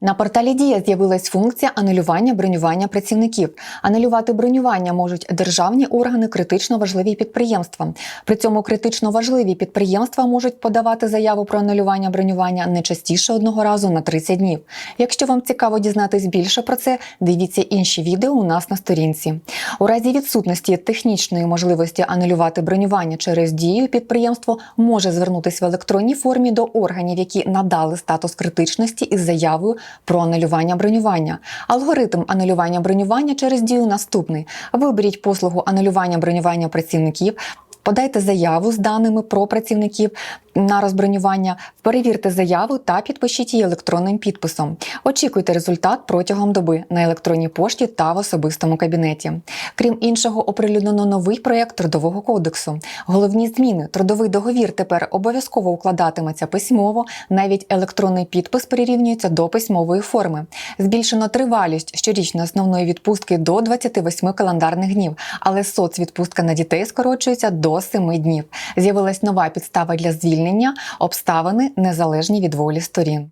На порталі Дія з'явилась функція анулювання бронювання працівників. Анулювати бронювання можуть державні органи критично важливі підприємства. При цьому критично важливі підприємства можуть подавати заяву про анулювання бронювання не частіше одного разу на 30 днів. Якщо вам цікаво дізнатись більше про це, дивіться інші відео у нас на сторінці. У разі відсутності технічної можливості анулювати бронювання через дію, підприємство може звернутися в електронній формі до органів, які надали статус критичності із заявою про анулювання бронювання. Алгоритм анулювання бронювання через дію наступний: виберіть послугу анулювання бронювання працівників. Подайте заяву з даними про працівників на розбронювання, перевірте заяву та підпишіть її електронним підписом. Очікуйте результат протягом доби на електронній пошті та в особистому кабінеті. Крім іншого, оприлюднено новий проєкт трудового кодексу. Головні зміни: трудовий договір тепер обов'язково укладатиметься письмово, навіть електронний підпис прирівнюється до письмової форми. Збільшено тривалість щорічної основної відпустки до 28 календарних днів, але соцвідпустка на дітей скорочується до 7 днів. З'явилась нова підстава для звільнення, обставини незалежні від волі сторін.